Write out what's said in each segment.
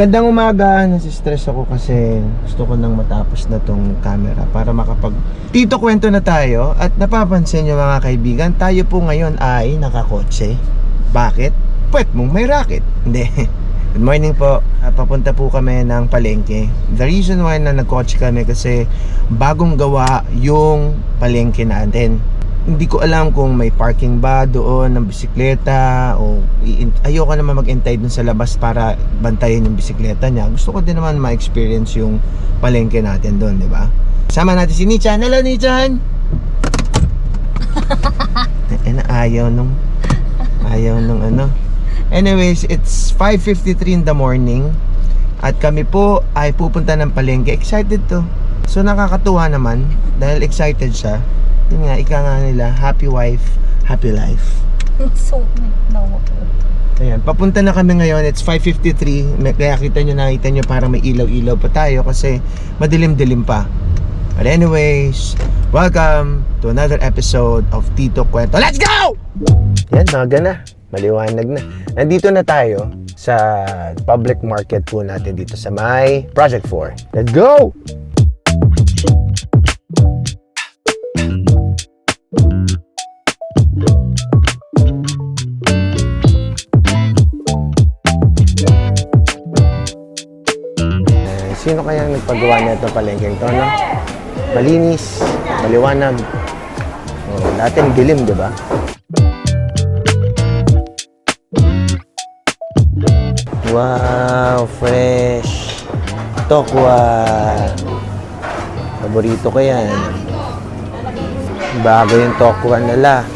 Magandang umaga. Nasistress ako kasi gusto ko nang matapos na tong camera para makapag Tito kwento na tayo at napapansin nyo mga kaibigan, tayo po ngayon ay nakakotse. Bakit? Pwet mong may racket. Hindi. Good morning po. Ah, Papunta po kami ng palengke. The reason why na nagkotse kami kasi bagong gawa yung palengke natin. Hindi ko alam kung may parking ba doon ng bisikleta o ayoko naman mag-intay dun sa labas para bantayan yung bisikleta niya. Gusto ko din naman ma-experience yung palengke natin doon, di ba? Sama natin si Nichan. Hello, Nichan! eh, na ayaw nung ayaw nung ano. Anyways, it's 5.53 in the morning at kami po ay pupunta ng palengke. Excited to. So nakakatuwa naman dahil excited siya. Yun nga, ika nga nila, happy wife, happy life. so, no. Ayan, papunta na kami ngayon. It's 5.53. May- Kaya kita nyo, nakita nyo parang may ilaw-ilaw pa tayo kasi madilim-dilim pa. But anyways, welcome to another episode of Tito Kwento. Let's go! Yan, maga na. Maliwanag na. Nandito na tayo sa public market po natin dito sa may Project 4. Let's go! Kaya nagpagawa nito palengkeng to, no? Malinis, maliwanag. Oh, dati dilim, di ba? Wow, fresh. Tokwa. Paborito ko yan. Bago yung tokwa nila.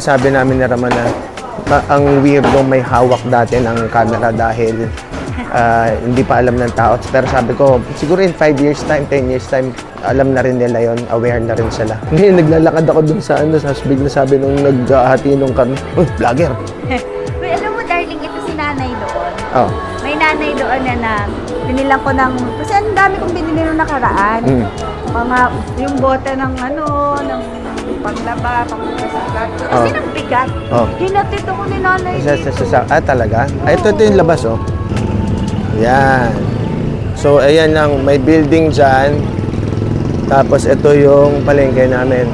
Sinasabi namin ni Raman na ma- ang weirdo may hawak dati ng camera dahil ah, hindi pa alam ng tao. Pero sabi ko, siguro in 5 years time, 10 years time, alam na rin nila yon aware na rin sila. Ngayon, naglalakad ako dun sa ano, sa bigla sabi nung naghahati nung kami, Uy, vlogger! Wait, alam mo, darling, ito si nanay doon. Oh, May nanay doon na na binilang ko ng... Kasi ang dami kong binili nung nakaraan. mm. Mga, yung bote ng ano, ng panglaba, pangkasigat. Kasi Oh. ng bigat. Oh. Hinatid ako ni nanay Sa, sa, sa, sa- ah, talaga? Ah, ito, ito yung labas, oh. Yan. So, ayan lang, may building dyan. Tapos, ito yung palengke namin.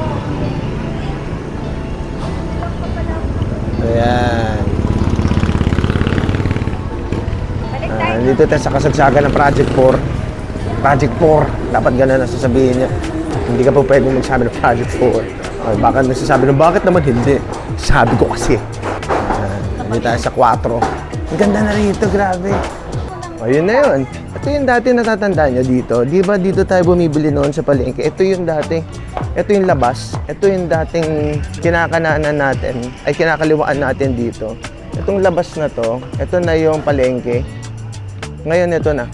Ayan. Ah, dito tayo sa kasagsagan ng Project 4. Project 4. Dapat ganun ang sasabihin niya. Hindi ka po pwedeng magsabi ng Project 4. Ay, baka nagsasabi ng bakit naman hindi. Sabi ko kasi. Ah, hindi tayo sa 4. Ang ganda na rito, grabe. O, yun na yun. Ito yung dati natatandaan nyo dito. Di ba dito tayo bumibili noon sa palengke? Ito yung dati. Ito yung labas. Ito yung dating kinakananan natin. Ay, kinakaliwaan natin dito. Itong labas na to, ito na yung palengke. Ngayon, ito na.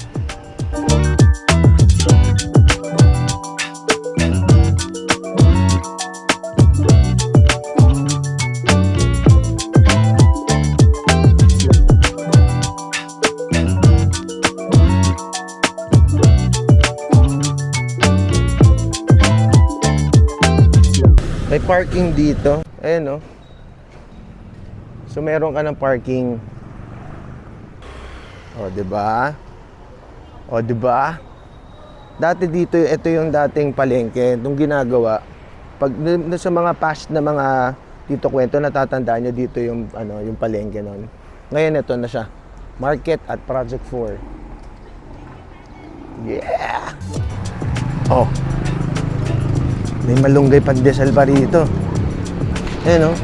Parking dito. Ayan, oh. So, meron ka ng parking. O, di ba? O, di ba? Dati dito, ito yung dating palengke, itong ginagawa. Pag sa mga past na mga dito kwento, natatandaan nyo dito yung, ano, yung palengke nun. Ngayon, ito na siya. Market at Project 4. Yeah! Oh. May malunggay pandesal pa rito. Ayan, oh.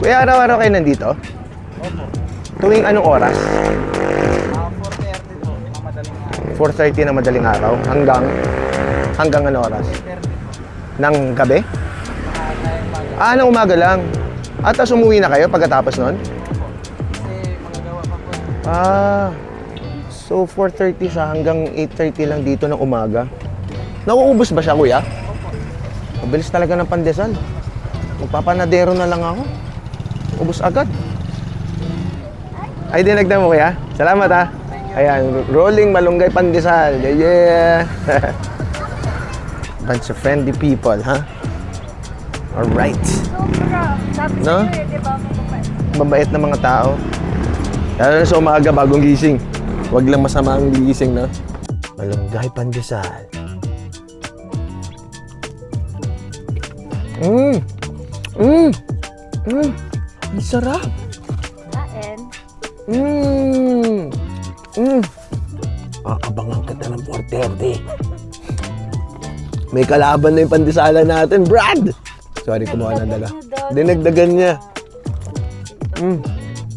Kuya, araw-araw kayo nandito? Opo. Tuwing anong oras? 4.30 na madaling araw. Hanggang? Hanggang anong oras? Ng gabi? Ah, ng umaga lang. At tapos umuwi na kayo pagkatapos nun? Ah. So 4.30 siya hanggang 8.30 lang dito ng umaga. Nauubos ba siya kuya? Mabilis talaga ng pandesal. Magpapanadero na lang ako. Ubus agad. Ay, dinagdag mo kuya? Salamat ha. Ayan, rolling malunggay pandesal. Yeah, yeah. Bunch of friendly people, ha? Alright. Sobra. Sabi No? sa'yo eh, di ba? Mababait. Mabait na mga tao. Lalo na sa umaga bagong gising. Huwag lang masama ang gising, no? Malunggay pandesal. Mmm! Mmm! Mmm! Ang sarap! Kain. Mmm! Mmm! Aabangan ka na ng 4.30. May kalaban na yung pandesalan natin, Brad! Sorry, kumuha ng daga. Dinagdagan niya. Mmm!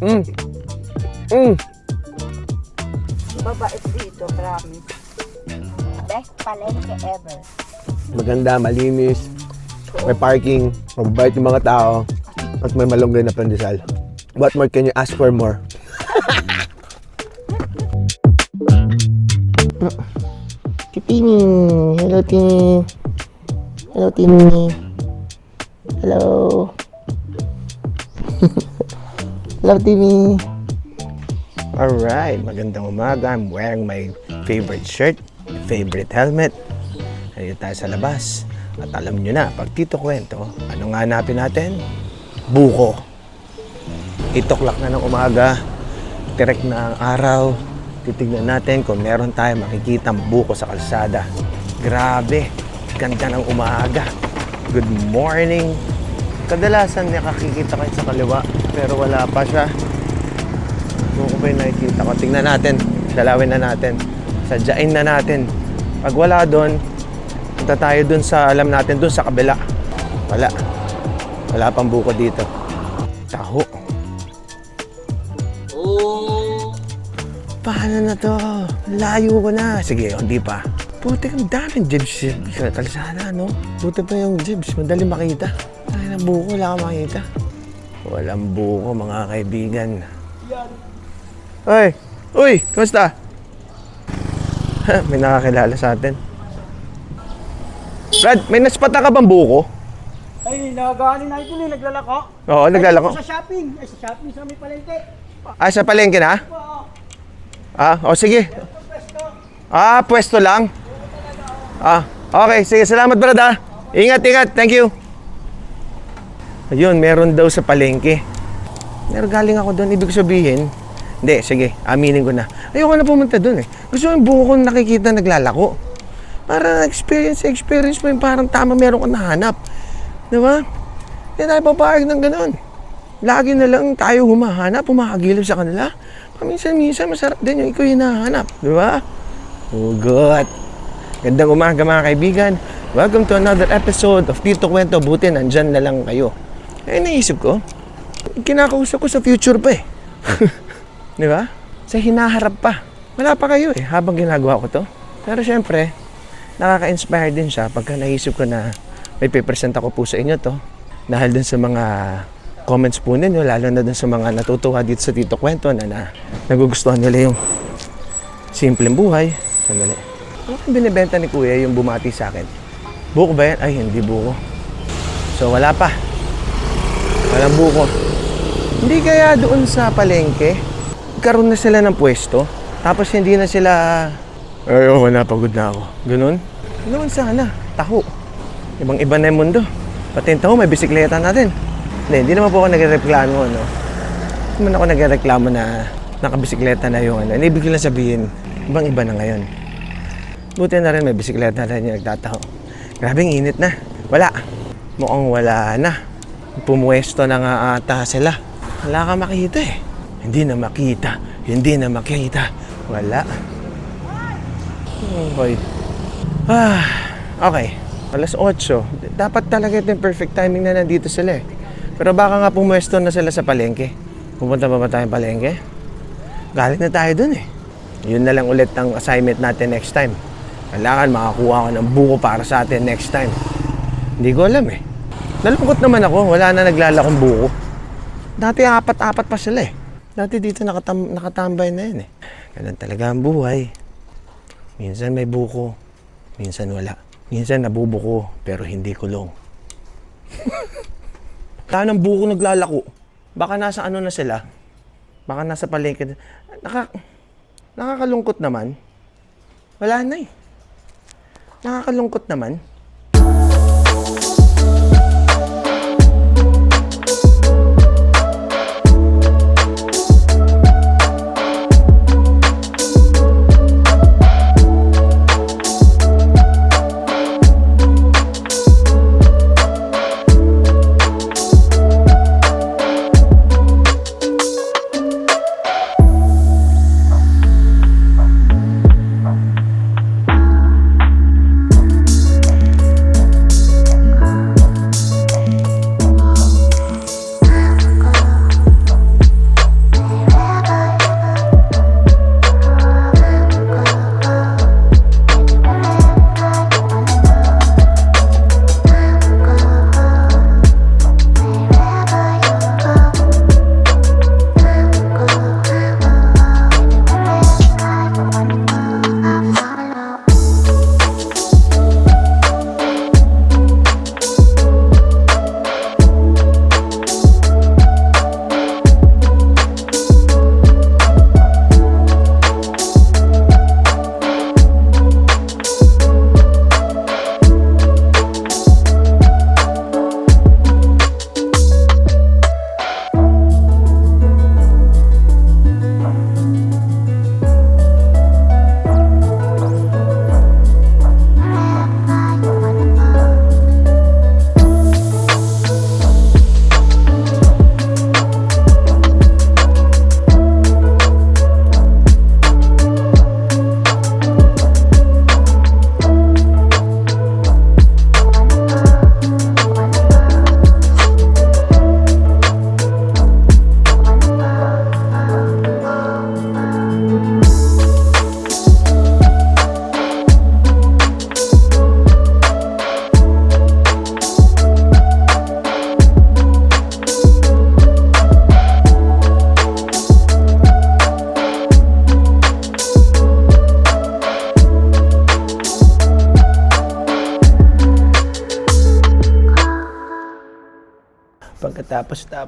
Mmm! Mmm! Babait dito, promise. Best palengke ever. Maganda, malinis, may parking, mababait yung mga tao, at may malunggay na pandesal. What more can you ask for more? Tini, hello Tini. Hello Tini. Hello. hello Tini. Alright, magandang umaga. I'm wearing my favorite shirt, favorite helmet. Nandito tayo sa labas. At alam nyo na, pag Tito Kwento, ano nga hanapin natin? Buko. 8 o'clock na ng umaga, direct na ang araw. Titignan natin kung meron tayo makikita buko sa kalsada. Grabe, ganda ng umaga. Good morning. Kadalasan nakakikita kayo sa kaliwa, pero wala pa siya. Buko pa yung nakikita ko. Tingnan natin, dalawin na natin. Sadyain na natin. Pag wala doon, punta tayo doon sa, alam natin, doon sa kabila. Wala. Wala pang buko dito. Taho. Paano na to? Layo ko na. Sige, hindi pa. Puti ang daming jibs sa kalsada, no? Buti pa yung jibs. Madali makita. Ay, na buko, wala kang makita. Walang buko, mga kaibigan. Hoy! Uy! Kamusta? may nakakilala sa atin. Brad, may naspata ka bang buko? Ay, nagaanin na ito naglalako. Oo, naglalako. Ay, sa shopping. Ay, sa shopping sa may palengke. Ah, sa palengke na? Oo, Ah, o sige. Ah, pwesto lang. Ah, okay. Sige, salamat brad ah. Ingat, ingat. Thank you. Ayun, meron daw sa palengke. Meron galing ako doon. Ibig sabihin, hindi, sige, aminin ko na. Ayoko na pumunta doon eh. Gusto ko yung buko ko nakikita naglalako. Para experience, experience mo yung parang tama meron ka nahanap. Di ba? Hindi tayo papayag ng ganun. Lagi na lang tayo humahanap, humakagilip sa kanila. Paminsan-minsan, masarap din yung ikaw yung nahanap. Di ba? Hugot. Gandang umaga mga kaibigan. Welcome to another episode of Tito Kwento. Buti nandyan na lang kayo. Eh, naisip ko, kinakausap ko sa future pa eh. Di ba? Sa hinaharap pa. Wala pa kayo eh, habang ginagawa ko to. Pero syempre, nakaka-inspire din siya pagka naisip ko na may pipresent ako po sa inyo to. Dahil dun sa mga comments po ninyo, lalo na dun sa mga natutuwa dito sa Tito Kwento na, na nagugustuhan nila yung simpleng buhay. Sandali. Ano binibenta ni Kuya yung bumati sa akin? Buko ba yan? Ay, hindi buko. So, wala pa. Walang buko. Hindi kaya doon sa palengke, karoon na sila ng pwesto, tapos hindi na sila, ayoko na, pagod na ako. Ganun? Noon sana, taho. Ibang iba na yung mundo. Pati yung taho, may bisikleta natin. Hindi, hindi naman po ako nagreklamo, no? Hindi naman ako nagreklamo na nakabisikleta na yung ano. Ibig ko lang sabihin, ibang iba na ngayon. Buti na rin may bisikleta na rin yung nagtataho. Grabing init na. Wala. Mukhang wala na. Pumuwesto na nga ata sila. Wala ka makita eh. Hindi na makita. Hindi na makita. Wala. Okay. Ah, okay. Alas 8. Dapat talaga ito yung perfect timing na nandito sila eh. Pero baka nga pumuwesto na sila sa palengke. Pupunta pa ba tayong palengke? Galit na tayo dun eh. Yun na lang ulit ang assignment natin next time. Kailangan makakuha ko ng buko para sa atin next time. Hindi ko alam eh. Nalungkot naman ako, wala na naglalakong buko. Dati apat-apat pa sila eh. Dati dito nakatam nakatambay na yun eh. Ganun talaga ang buhay. Minsan may buko, minsan wala. Minsan nabubuko, pero hindi kulong. Saan ang buko naglalako? Baka nasa ano na sila? Baka nasa palengke. na- Naka, nakakalungkot naman. Wala na eh. Nakakalungkot naman.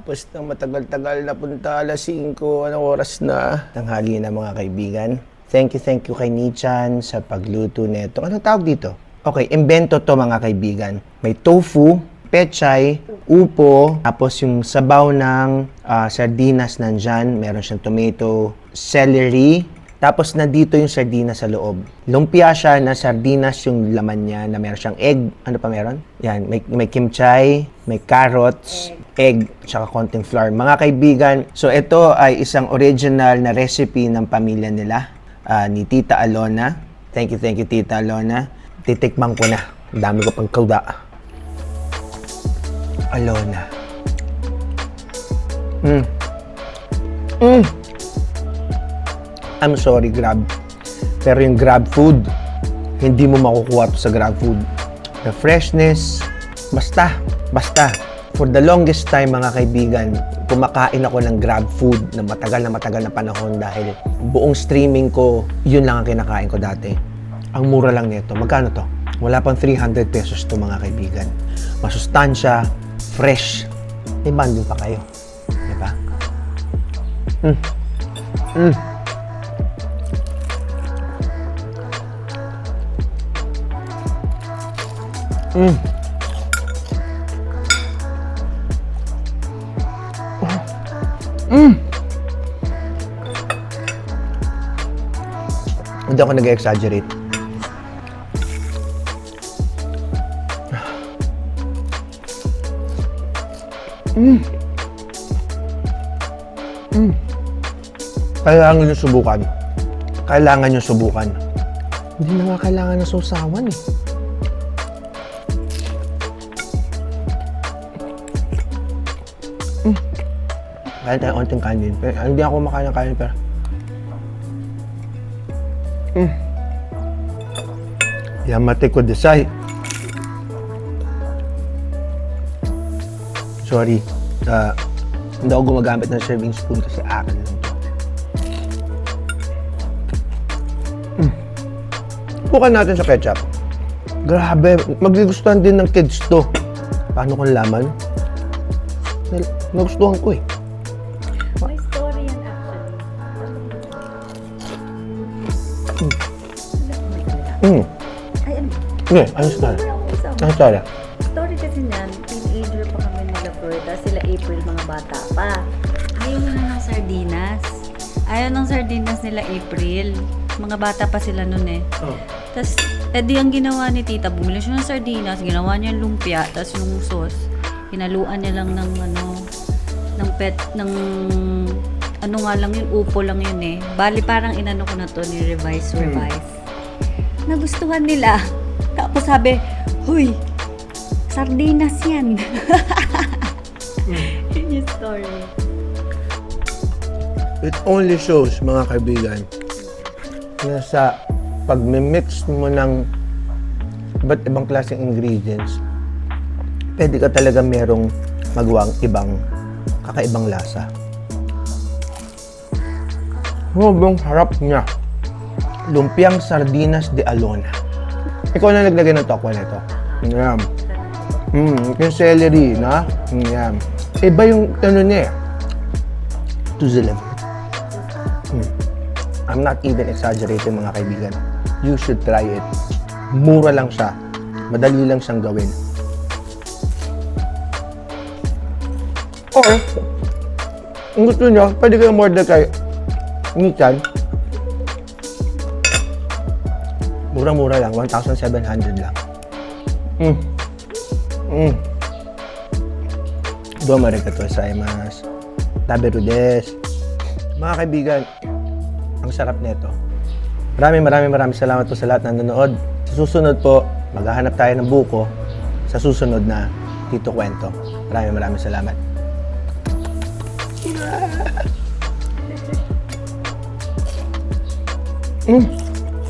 Pagkatapos-tapos ng matagal-tagal na punta, alas 5, anong oras na? Tanghali na mga kaibigan. Thank you, thank you kay Nichan sa pagluto nito. Anong tawag dito? Okay, invento to mga kaibigan. May tofu, pechay, upo, tapos yung sabaw ng ah, sardinas nandyan. Meron siyang tomato, celery, tapos nandito yung sardinas sa loob. Lumpia siya na sardinas yung laman niya na meron siyang egg. Ano pa meron? Yan, may, may kimchi, may carrots, egg, tsaka konting flour. Mga kaibigan, so ito ay isang original na recipe ng pamilya nila ah, ni Tita Alona. Thank you, thank you Tita Alona. Titikman ko na. Ang dami ko pang kauda. Alona. Mm. Mm. I'm sorry, Grab. Pero yung Grab food, hindi mo makukuha to sa Grab food. The freshness, basta, basta. For the longest time, mga kaibigan, kumakain ako ng Grab food na matagal na matagal na panahon dahil buong streaming ko, yun lang ang kinakain ko dati. Ang mura lang nito. Magkano to? Wala pang 300 pesos to mga kaibigan. Masustansya, fresh. May bundle pa kayo. Diba? Mm. Mm. Mm. Mm. Hindi ako nag-exaggerate. Mm. Mm. Kailangan nyo subukan. Kailangan nyo subukan. Hindi na nga kailangan ng sausawan eh. Kaya tayo konting kanin. Pero, hindi ako makain ng kanin pero... Mm. Yamate ko desay. Sorry. Uh, hindi ako gumagamit ng serving spoon kasi akin lang to. subukan natin sa ketchup. Grabe, magugustuhan din ng kids to. Paano kung laman? Nagustuhan ko eh. Mm. Ay, ano? Sige, ano story? Ano story? Story kasi niyan, teenager pa kami nila Florida, sila April, mga bata pa. Ayaw na ng sardinas. Ayaw ng sardinas nila April. Mga bata pa sila nun eh. Oh. Tapos, edi ang ginawa ni tita, bumili siya ng sardinas, ginawa niya yung lumpia, tapos yung sauce, hinaluan niya lang ng ano, ng pet, ng ano nga lang yun, upo lang yun eh. Bali parang inano ko na to, ni revise, revise. Nagustuhan nila. Tapos sabi, Huy, sardinas yan. Yun yung story. It only shows, mga kaibigan, na sa pag-mix mo ng iba't ibang klaseng ingredients, pwede ka talaga merong magawang ibang kakaibang lasa. Sobrang harap niya. Lumpiang sardinas de Alona. Ikaw na naglagay ng tokwa nito. Yan. Mm, yung celery, na? Yan. Iba yung ano niya eh. Tuzilim. Hmm. I'm not even exaggerating mga kaibigan. You should try it. Mura lang siya. Madali lang siyang gawin. Or, kung gusto nyo, pwede kayo order kay Nissan. Mura-mura lang. 1,700 lang. Mm. Mm. Domo arigatou gozaimasu. Taberu des. Mga kaibigan, ang sarap nito. Maraming maraming maraming salamat po sa lahat na nanonood. Sa susunod po, maghahanap tayo ng buko sa susunod na Tito Kwento. Maraming maraming salamat. Mm.